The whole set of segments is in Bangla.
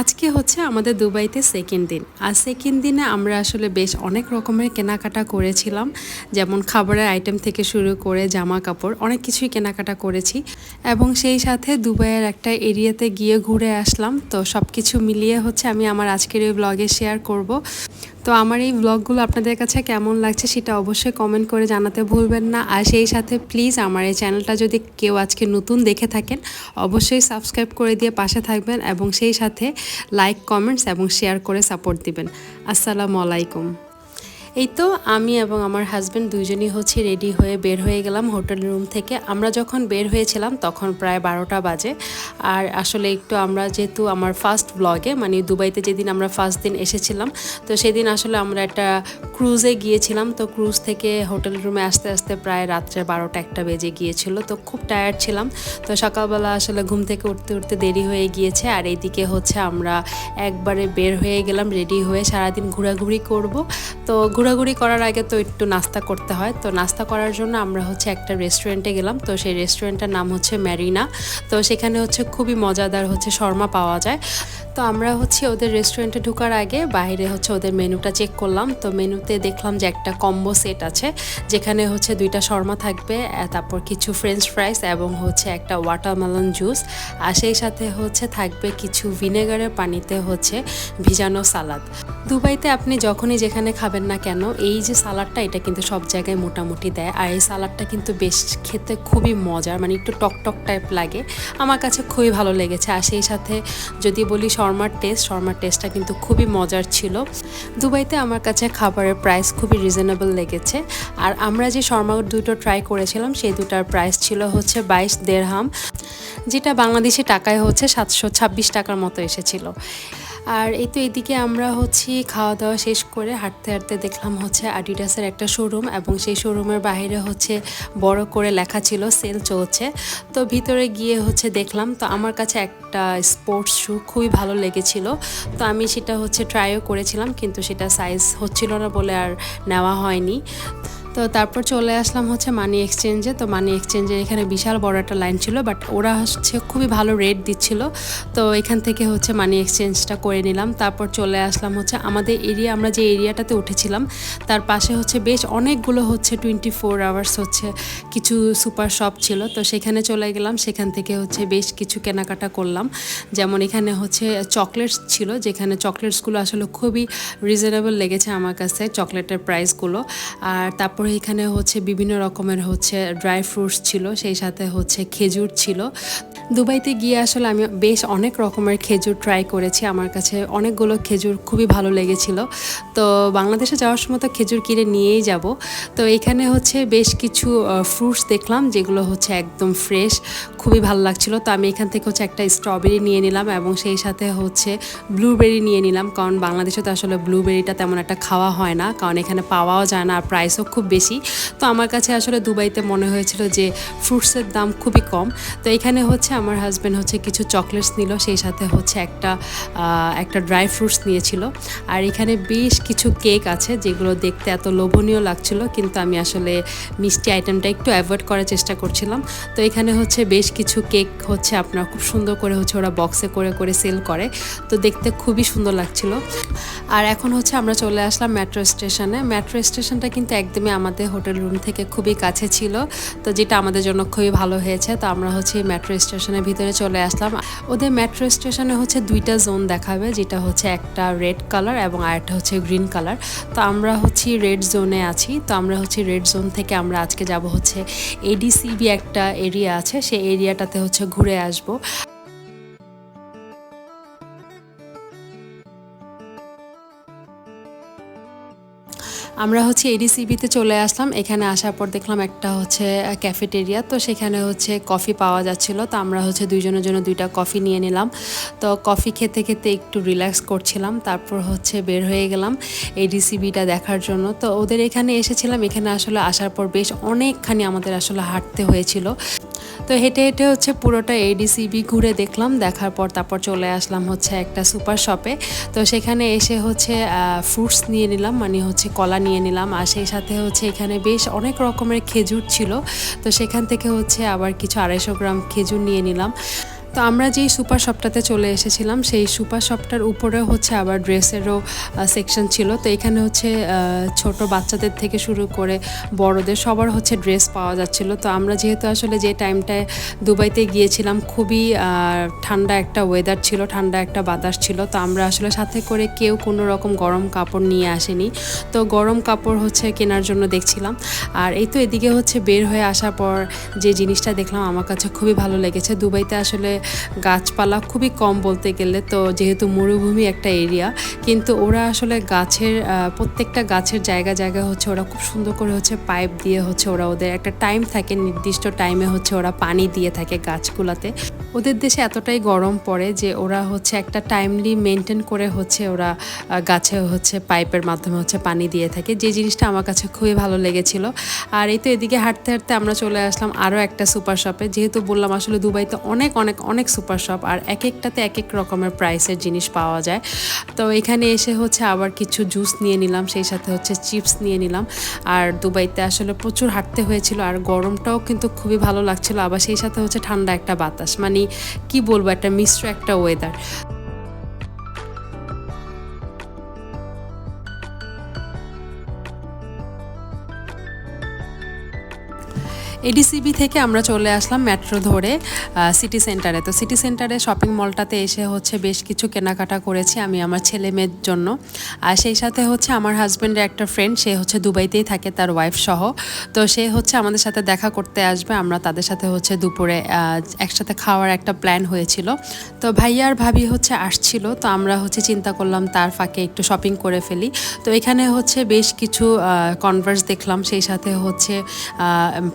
আজকে হচ্ছে আমাদের দুবাইতে সেকেন্ড দিন। আর সেকেন্ড দিনে আমরা আসলে বেশ অনেক রকমের কেনাকাটা করেছিলাম। যেমন খাবারের আইটেম থেকে শুরু করে জামা কাপড় অনেক কিছুই কেনাকাটা করেছি। এবং সেই সাথে দুবাইয়ের একটা এরিয়াতে গিয়ে ঘুরে আসলাম। তো সব কিছু মিলিয়ে হচ্ছে আমি আমার আজকের এই ব্লগে শেয়ার করব। তো আমার এই ব্লগগুলো আপনাদের কাছে কেমন লাগছে সেটা অবশ্যই কমেন্ট করে জানাতে ভুলবেন না। আর সেই সাথে প্লিজ আমার এই চ্যানেলটা যদি কেউ আজকে নতুন দেখে থাকেন, অবশ্যই সাবস্ক্রাইব করে দিয়ে পাশে থাকবেন এবং সেই সাথে লাইক কমেন্টস এবং শেয়ার করে সাপোর্ট দিবেন। আসসালামু আলাইকুম। এই তো আমি এবং আমার হাজব্যান্ড দুজনই হচ্ছে রেডি হয়ে বের হয়ে গেলাম হোটেল রুম থেকে। আমরা যখন বের হয়েছিলাম তখন প্রায় বারোটা বাজে। আর আসলে একটু আমরা যেহেতু আমার ফার্স্ট ব্লগে মানে দুবাইতে যেদিন আমরা ফার্স্ট দিন এসেছিলাম, তো সেদিন আসলে আমরা একটা ক্রুজে গিয়েছিলাম। তো ক্রুজ থেকে হোটেল রুমে আসতে আসতে প্রায় রাত্রে বারোটা একটা বেজে গিয়েছিল। তো খুব টায়ার্ড ছিলাম। তো সকালবেলা আসলে ঘুম থেকে উঠতে উঠতে দেরি হয়ে গিয়েছে। আর এইদিকে হচ্ছে আমরা একবারে বের হয়ে গেলাম রেডি হয়ে সারাদিন ঘোরাঘুরি করব। তো ঘোরাঘুরি করার আগে তো একটু নাস্তা করতে হয়। তো নাস্তা করার জন্য আমরা হচ্ছে একটা রেস্টুরেন্টে গেলাম। তো সেই রেস্টুরেন্টের নাম হচ্ছে ম্যারিনা তো সেখানে হচ্ছে খুবই মজাদার হচ্ছে শর্মা পাওয়া যায়। তো আমরা হচ্ছে ওদের রেস্টুরেন্টে ঢোকার আগে বাইরে হচ্ছে ওদের মেনুটা চেক করলাম। তো মেনুতে দেখলাম যে একটা কম্বো সেট আছে, যেখানে হচ্ছে দুইটা শর্মা থাকবে তারপর কিছু ফ্রেঞ্চ ফ্রাইস এবং হচ্ছে একটা ওয়াটারমেলন জুস আর সেই সাথে হচ্ছে থাকবে কিছু ভিনেগারের পানিতে হচ্ছে ভিজানো সালাদ দুবাইতে আপনি যখনই যেখানে খাবেন না কেন এই যে সালাডটা এটা কিন্তু সব জায়গায় মোটামুটি দেয়। আর এই সালাডটা কিন্তু বেশ খেতে খুবই মজার মানে একটু টক টক টাইপ লাগে। আমার কাছে খুবই ভালো লেগেছে। আর সেই সাথে যদি বলি শর্মার টেস্ট শর্মার টেস্টটা কিন্তু খুবই মজার ছিল। দুবাইতে আমার কাছে খাবারের প্রাইস খুবই রিজনেবল লেগেছে। আর আমরা যে শর্মা দুটো ট্রাই করেছিলাম, সেই দুটার প্রাইস ছিল হচ্ছে বাইশ দেড়হাম, যেটা বাংলাদেশি টাকায় হচ্ছে সাতশো ছাব্বিশ টাকার মতো এসেছিল। আর এই তো এদিকে আমরা হচ্ছে খাওয়া দাওয়া শেষ করে হাঁটতে হাঁটতে দেখলাম হচ্ছে আডিডাসের একটা শোরুম এবং সেই শোরুমের বাইরে হচ্ছে বড় করে লেখা ছিল সেল চলছে। তো ভিতরে গিয়ে হচ্ছে দেখলাম, তো আমার কাছে একটা স্পোর্টস শ্যু খুবই ভালো লেগেছিল। তো আমি সেটা হচ্ছে ট্রাইও করেছিলাম, কিন্তু সেটা সাইজ হচ্ছিল না বলে আর নেওয়া হয়নি। তো তারপর চলে আসলাম হচ্ছে মানি এক্সচেঞ্জে তো মানি এক্সচেঞ্জে এখানে বিশাল বড় একটা লাইন ছিল বাট ওরা হচ্ছে খুবই ভালো রেট দিচ্ছিল। তো এখান থেকে হচ্ছে মানি এক্সচেঞ্জটা করে নিলাম। তারপর চলে আসলাম হচ্ছে আমাদের এরিয়া আমরা যে এরিয়াটাতে উঠেছিলাম, তার পাশে হচ্ছে বেশ অনেকগুলো হচ্ছে টোয়েন্টি ফোর আওয়ার্স হচ্ছে কিছু সুপার শপ ছিল। তো সেখানে চলে গেলাম, সেখান থেকে হচ্ছে বেশ কিছু কেনাকাটা করলাম। যেমন এখানে হচ্ছে চকলেটস ছিল, যেখানে চকলেটসগুলো আসলে খুবই রিজনেবল লেগেছে আমার কাছে চকলেটের প্রাইসগুলো আর তারপরে এখানে হচ্ছে বিভিন্ন রকমের হচ্ছে ড্রাই ফ্রুটস ছিল, সেই সাথে হচ্ছে খেজুর ছিল। দুবাইতে গিয়ে আসলে আমি বেশ অনেক রকমের খেজুর ট্রাই করেছি, আমার কাছে অনেকগুলো খেজুর খুবই ভালো লেগেছিল। তো বাংলাদেশে যাওয়ার সময় তো খেজুর কিনে নিয়েই যাব। তো এখানে হচ্ছে বেশ কিছু ফ্রুটস দেখলাম, যেগুলো হচ্ছে একদম ফ্রেশ খুবই ভালো লাগছিল। তো আমি এখান থেকে হচ্ছে একটা স্ট্রবেরি নিয়ে নিলাম এবং সেই সাথে হচ্ছে ব্লুবেরি নিয়ে নিলাম। কারণ বাংলাদেশে তো আসলে ব্লুবেরিটা তেমন একটা খাওয়া হয় না। কারণ এখানে পাওয়াও যায় না আর প্রাইসও খুব বেশি। তো আমার কাছে আসলে দুবাইতে মনে হয়েছিল যে ফ্রুটসের দাম খুবই কম। তো এখানে হচ্ছে আমার হাজব্যান্ড হচ্ছে কিছু চকলেটস নিল, সেই সাথে হচ্ছে একটা একটা ড্রাই ফ্রুটস নিয়েছিল। আর এখানে বেশ কিছু কেক আছে যেগুলো দেখতে এত লোভনীয় লাগছিল, কিন্তু আমি আসলে মিষ্টি আইটেমটা একটু অ্যাভয়েড করার চেষ্টা করছিলাম। তো এখানে হচ্ছে বেশ কিছু কেক হচ্ছে আপনার খুব সুন্দর করে হচ্ছে ওরা বক্সে করে করে সেল করে। তো দেখতে খুবই সুন্দর লাগছিল। আর এখন হচ্ছে আমরা চলে আসলাম মেট্রো স্টেশনে মেট্রো স্টেশনটা কিন্তু একদমই আমাদের হোটেল রুম থেকে খুবই কাছে ছিল, তো যেটা আমাদের জন্য খুবই ভালো হয়েছে। তো আমরা হচ্ছে মেট্রো স্টেশনের ভিতরে চলে আসলাম। ওদের মেট্রো স্টেশনে হচ্ছে দুইটা জোন দেখাবে, যেটা হচ্ছে একটা রেড কালার এবং আরেকটা হচ্ছে গ্রিন কালার তো আমরা হচ্ছে রেড জোনে আছি, তো আমরা হচ্ছে রেড জোন থেকে আমরা আজকে যাব হচ্ছে এডিসিবি একটা এরিয়া আছে, সেই এরিয়াটাতে হচ্ছে ঘুরে আসব। আমরা হচ্ছে এডিসিবিতে চলে আসলাম। এখানে আসার পর দেখলাম একটা হচ্ছে ক্যাফেটেরিয়া তো সেখানে হচ্ছে কফি পাওয়া যাচ্ছিল। তো আমরা হচ্ছে দুইজনের জন্য দুইটা কফি নিয়ে নিলাম। তো কফি খেতে খেতে একটু রিল্যাক্স করছিলাম। তারপর হচ্ছে বের হয়ে গেলাম এডিসিবিটা দেখার জন্য। তো ওদের এখানে এসেছিলাম। এখানে আসলে আসার পর বেশ অনেকখানি আমাদের আসলে হাঁটতে হয়েছিল। তো হেঁটে হেঁটে হচ্ছে পুরোটা এডিসিবি ঘুরে দেখলাম, দেখার পর তারপর চলে আসলাম হচ্ছে একটা সুপার শপে। তো সেখানে এসে হচ্ছে ফ্রুটস নিয়ে নিলাম মানে হচ্ছে কলা নিয়ে নিলাম। আর সেই সাথে হচ্ছে এখানে বেশ অনেক রকমের খেজুর ছিল। তো সেখান থেকে হচ্ছে আবার কিছু আড়াইশো গ্রাম খেজুর নিয়ে নিলাম। তো আমরা যেই সুপার শপটাতে চলে এসেছিলাম, সেই সুপার শপটার উপরে হচ্ছে আবার ড্রেসেরও সেকশন ছিল। তো এখানে হচ্ছে ছোট বাচ্চাদের থেকে শুরু করে বড়দের সবার হচ্ছে ড্রেস পাওয়া যাচ্ছিল। তো আমরা যেহেতু আসলে যে টাইমটায় দুবাইতে গিয়েছিলাম, খুবই ঠান্ডা একটা ওয়েদার ছিল, ঠান্ডা একটা বাতাস ছিল। তো আমরা আসলে সাথে করে কেউ কোনো রকম গরম কাপড় নিয়ে আসেনি। তো গরম কাপড় হচ্ছে কেনার জন্য দেখছিলাম। আর এই তো এদিকে হচ্ছে বের হয়ে আসার পর যে জিনিসটা দেখলাম, আমার কাছে খুবই ভালো লেগেছে। দুবাইতে আসলে গাছপালা খুবই কম বলতে গেলে তো যেহেতু মরুভূমি একটা এরিয়া, কিন্তু ওরা আসলে গাছের প্রত্যেকটা গাছের জায়গা জায়গা হচ্ছে ওরা খুব সুন্দর করে হচ্ছে পাইপ দিয়ে হচ্ছে ওরা ওদের একটা টাইম থাকে, নির্দিষ্ট টাইমে হচ্ছে ওরা পানি দিয়ে থাকে গাছগুলাতে। ওদের দেশে এতটাই গরম পড়ে যে ওরা হচ্ছে একটা টাইমলি মেনটেন করে হচ্ছে ওরা গাছে হচ্ছে পাইপের মাধ্যমে হচ্ছে পানি দিয়ে থাকে। যে জিনিসটা আমার কাছে খুবই ভালো লেগেছিল। আর এই তো এদিকে হাঁটতে হাঁটতে আমরা চলে আসলাম আরও একটা সুপার শপে। যেহেতু বললাম আসলে দুবাইতে অনেক অনেক অনেক সুপার শপ আর এক একটাতে এক এক রকমের প্রাইসের জিনিস পাওয়া যায়। তো এখানে এসে হচ্ছে আবার কিছু জুস নিয়ে নিলাম, সেই সাথে হচ্ছে চিপস নিয়ে নিলাম। আর দুবাইতে আসলে প্রচুর হাঁটতে হয়েছিল আর গরমটাও কিন্তু খুবই ভালো লাগছিল। আবার সেই সাথে হচ্ছে ঠান্ডা একটা বাতাস। মানে কি বলব, একটা মিশ্র একটা ওয়েদার এডিসিবি থেকে আমরা চলে আসলাম মেট্রো ধরে সিটি সেন্টারে তো সিটি সেন্টারে শপিং মলটাতে এসে হচ্ছে বেশ কিছু কেনাকাটা করেছি আমি আমার ছেলে মেয়ের জন্য। আর সেই সাথে হচ্ছে আমার হাজব্যান্ডের একটা ফ্রেন্ড সে হচ্ছে দুবাইতেই থাকে, তার ওয়াইফ সহ। তো সে হচ্ছে আমাদের সাথে দেখা করতে আসবে, আমরা তাদের সাথে হচ্ছে দুপুরে একসাথে খাওয়ার একটা প্ল্যান হয়েছিল। তো ভাইয়া আর ভাবি হচ্ছে আসছিল, তো আমরা হচ্ছে চিন্তা করলাম তার ফাঁকে একটু শপিং করে ফেলি। তো এখানে হচ্ছে বেশ কিছু কনভার্স দেখলাম, সেই সাথে হচ্ছে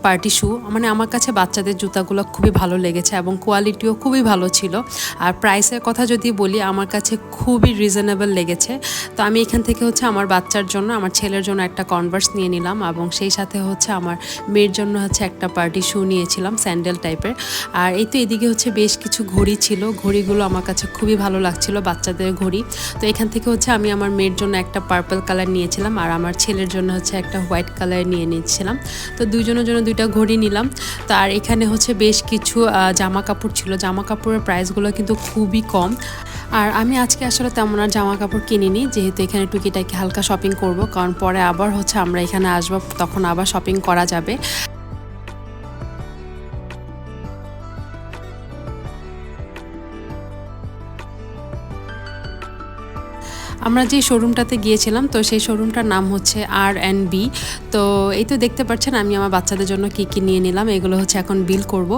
পার্টি শু মানে আমার কাছে বাচ্চাদের জুতাগুলো খুবই ভালো লেগেছে এবং কোয়ালিটিও খুবই ভালো ছিল। আর প্রাইসের কথা যদি বলি, আমার কাছে খুবই রিজনেবল লেগেছে। তো আমি এখান থেকে হচ্ছে আমার বাচ্চার জন্য, আমার ছেলের জন্য একটা কনভার্স নিয়ে নিলাম এবং সেই সাথে হচ্ছে আমার মেয়ের জন্য হচ্ছে একটা পার্টি শু নিয়েছিলাম স্যান্ডেল টাইপের আর এই তো এদিকে হচ্ছে বেশ কিছু ঘড়ি ছিল, ঘড়িগুলো আমার কাছে খুবই ভালো লাগছিল, বাচ্চাদের ঘড়ি। তো এখান থেকে হচ্ছে আমি আমার মেয়ের জন্য একটা পার্পল কালার নিয়েছিলাম আর আমার ছেলের জন্য হচ্ছে একটা হোয়াইট কালার নিয়ে নিয়েছিলাম। তো দুইজনের জন্য দুইটা ঘড়ি নিলাম। তো আর এখানে হচ্ছে বেশ কিছু জামা কাপড় ছিল। জামা কাপড়ের প্রাইসগুলো কিন্তু খুবই কম। আর আমি আজকে আসলে তেমন আর জামা কাপড় কিনিনি। যেহেতু এখানে টুকিটাকি হালকা শপিং করব, কারণ পরে আবার হচ্ছে আমরা এখানে আসব, তখন আবার শপিং করা যাবে। আমরা যে শোরুমটাতে গিয়েছিলাম, তো সেই শোরুমটার নাম হচ্ছে আর অ্যান্ড বি তো এই তো দেখতে পাচ্ছেন, আমি আমার বাচ্চাদের জন্য কী কী নিয়ে নিলাম, এগুলো হচ্ছে এখন বিল করব।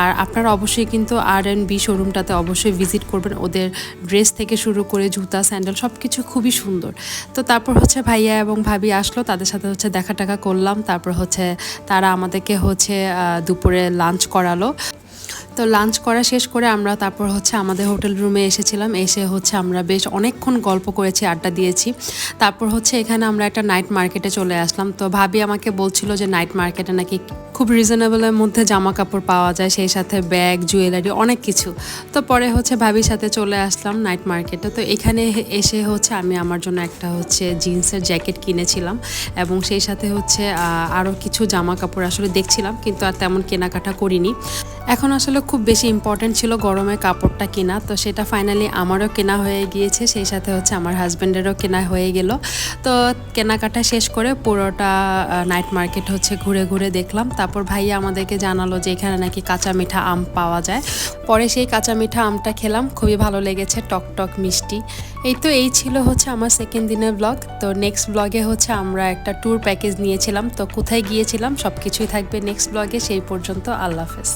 আর আপনারা অবশ্যই কিন্তু আর অ্যান্ড বি শোরুমটাতে অবশ্যই ভিজিট করবেন। ওদের ড্রেস থেকে শুরু করে জুতা স্যান্ডেল সব কিছু খুবই সুন্দর। তো তারপর হচ্ছে ভাইয়া এবং ভাবি আসলো, তাদের সাথে হচ্ছে দেখা টাকা করলাম। তারপর হচ্ছে তারা আমাদেরকে হচ্ছে দুপুরে লাঞ্চ করালো। তো লাঞ্চ করা শেষ করে আমরা তারপর হচ্ছে আমাদের হোটেল রুমে এসেছিলাম। এসে হচ্ছে আমরা বেশ অনেকক্ষণ গল্প করেছি, আড্ডা দিয়েছি। তারপর হচ্ছে এখানে আমরা একটা নাইট মার্কেটে চলে আসলাম। তো ভাবি আমাকে বলছিল যে নাইট মার্কেটে নাকি খুব রিজনেবলের মধ্যে জামা কাপড় পাওয়া যায়, সেই সাথে ব্যাগ জুয়েলারি অনেক কিছু। তো পরে হচ্ছে ভাবির সাথে চলে আসলাম নাইট মার্কেটে তো এখানে এসে হচ্ছে আমি আমার জন্য একটা হচ্ছে জিন্সের জ্যাকেট কিনেছিলাম এবং সেই সাথে হচ্ছে আরও কিছু জামা কাপড় আসলে দেখছিলাম কিন্তু আর তেমন কেনাকাটা করিনি। এখন আসলে খুব বেশি ইম্পর্ট্যান্ট ছিল গরমে কাপড়টা কেনা। তো সেটা ফাইনালি আমারও কেনা হয়ে গিয়েছে, সেই সাথে হচ্ছে আমার হাজব্যান্ডেরও কেনা হয়ে গেল। তো কেনাকাটা শেষ করে পুরোটা নাইট মার্কেট হচ্ছে ঘুরে ঘুরে দেখলাম। তারপর ভাইয়া আমাদেরকে জানালো যে এখানে নাকি কাঁচা মিঠা আম পাওয়া যায়। পরে সেই কাঁচা মিঠা আমটা খেলাম, খুবই ভালো লেগেছে, টক টক মিষ্টি। এই তো এই ছিল হচ্ছে আমার সেকেন্ড দিনের ব্লগ তো নেক্সট ব্লগে হচ্ছে আমরা একটা ট্যুর প্যাকেজ নিয়েছিলাম। তো কোথায় গিয়েছিলাম সব কিছুই থাকবে নেক্সট ব্লগে সেই পর্যন্ত আল্লাহ হাফেজ।